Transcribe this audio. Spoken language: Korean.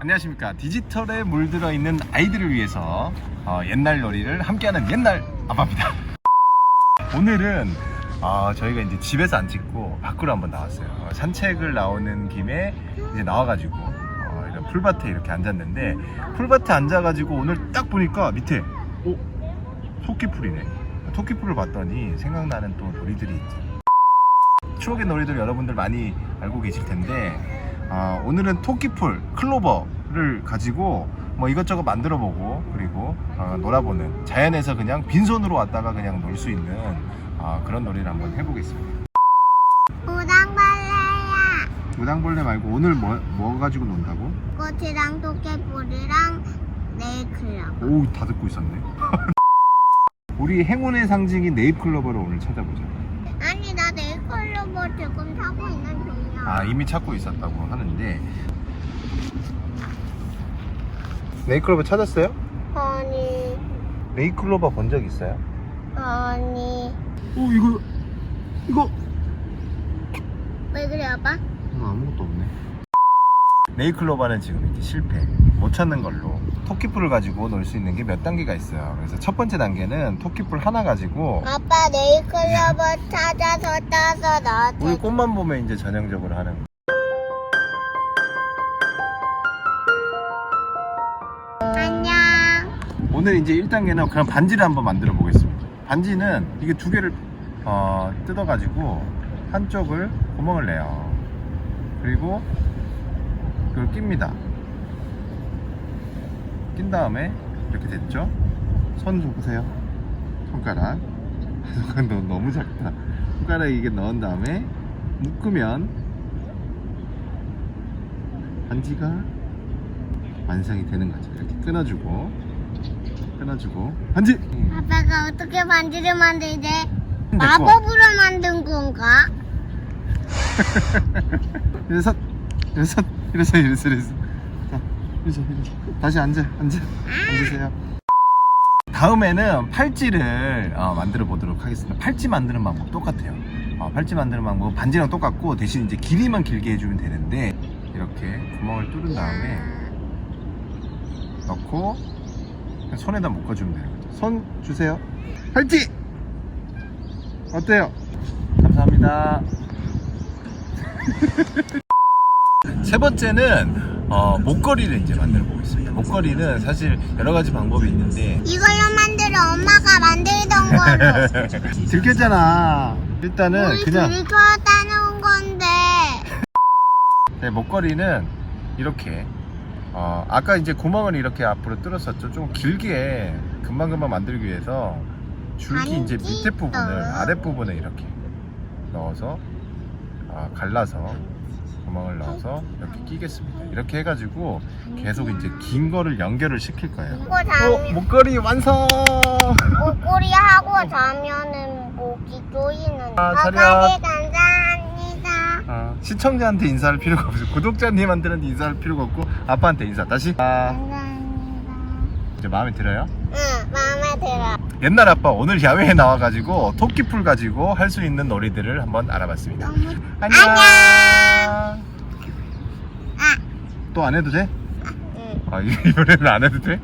안녕하십니까. 디지털에 물들어 있는 아이들을 위해서 어, 옛날 놀이를 함께하는 옛날 아빠입니다. 오늘은 어, 저희가 이제 집에서 안 찍고 밖으로 한번 나왔어요. 어, 산책을 나오는 김에 이제 나와가지고 어, 이런 풀밭에 이렇게 앉았는데 풀밭에 앉아가지고 오늘 딱 보니까 밑에 오 토끼풀이네. 토끼풀을 봤더니 생각나는 또 놀이들이 있죠 추억의 놀이들 여러분들 많이 알고 계실 텐데 아, 오늘은 토끼풀 클로버를 가지고 뭐 이것저것 만들어 보고 그리고 어, 놀아보는 자연에서 그냥 빈손으로 왔다가 그냥 놀 수 있는 아, 그런 놀이를 한번 해보겠습니다. 우당벌레야. 무당벌레 말고 오늘 뭐, 뭐 가지고 논다고? 꽃이랑 토끼풀이랑 네이클럽. 오우 다 듣고 있었네. 우리 행운의 상징인 네잎클로버를 오늘 찾아보자. 아니 나 네이클럽을 지금 타고 있는 아 이미 찾고 있었다고 하는데 네잎클로버 찾았어요? 아니 네잎클로버 본 적 있어요? 아니 오 이거 이거 왜 그래 아빠? 음, 아무것도 없네. 네이클로바는 지금 이제 실패. 못 찾는 걸로. 토끼풀을 가지고 놀 수 있는 게 몇 단계가 있어요. 그래서 첫 번째 단계는 토끼풀 하나 가지고 아빠 네이클럽을 찾아서 따서 우리 나한테 꽃만 보면 이제 전형적으로 하는 거. 안녕 오늘 이제 1단계는 그럼 반지를 한번 만들어 보겠습니다. 반지는 이게 두 개를 어, 뜯어 가지고 한쪽을 구멍을 내요. 그리고 그걸 낍니다. 낀 다음에 이렇게 됐죠? 손 좀 보세요. 손가락. 손가락 너, 너무 작다. 손가락 이게 넣은 다음에 묶으면 반지가 완성이 되는 거죠. 이렇게 끊어주고 끊어주고 반지. 아빠가 어떻게 반지를 만들지? 내 거. 마법으로 만든 건가? 이래서 이래서 이래서 이래서 이래서. 자 이래서 이래서 다시 앉아 앉아. 앉으세요. 다음에는 팔찌를 어, 만들어 보도록 하겠습니다. 팔찌 만드는 방법 똑같아요. 어, 팔찌 만드는 방법 반지랑 똑같고 대신 이제 길이만 길게 해주면 되는데 이렇게 구멍을 뚫은 다음에 넣고 손에다 묶어주면 되는 거죠. 손 주세요. 팔찌! 어때요? 감사합니다 세 번째는 어, 목걸이를 이제 만들어 보겠습니다. 목걸이는 사실 여러 가지 방법이 있는데 이걸로 만들어 엄마가 만들던 거로 들켰잖아. 일단은 우리 그냥 둘이 좋았다는 건데 네, 목걸이는 이렇게 어, 아까 이제 구멍을 이렇게 앞으로 뚫었었죠. 좀 길게 금방금방 만들기 위해서 줄기 이제 밑에 부분을 아랫 부분에 이렇게 넣어서 아, 갈라서 구멍을 넣어서 이렇게 끼겠습니다. 이렇게 해가지고 계속 이제 긴 거를 연결을 시킬 거예요. 어, 자면 목걸이 완성! 목걸이 하고 자면은 목이 조이는 아, 차렷. 감사합니다 어, 시청자한테 인사할 필요가 없어. 구독자님한테는 인사할 필요가 없고 아빠한테 인사. 다시. 아, 감사합니다 이제 마음에 들어요? 응 마음에 들어 옛날 아빠 오늘 야외에 나와가지고 토끼풀 가지고 할 수 있는 놀이들을 한번 알아봤습니다. 너무 안녕. 아 또 안 해도 돼? 응. 아 이- 이번에는 안 해도 돼?